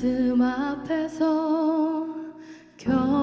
말씀 앞에서 겨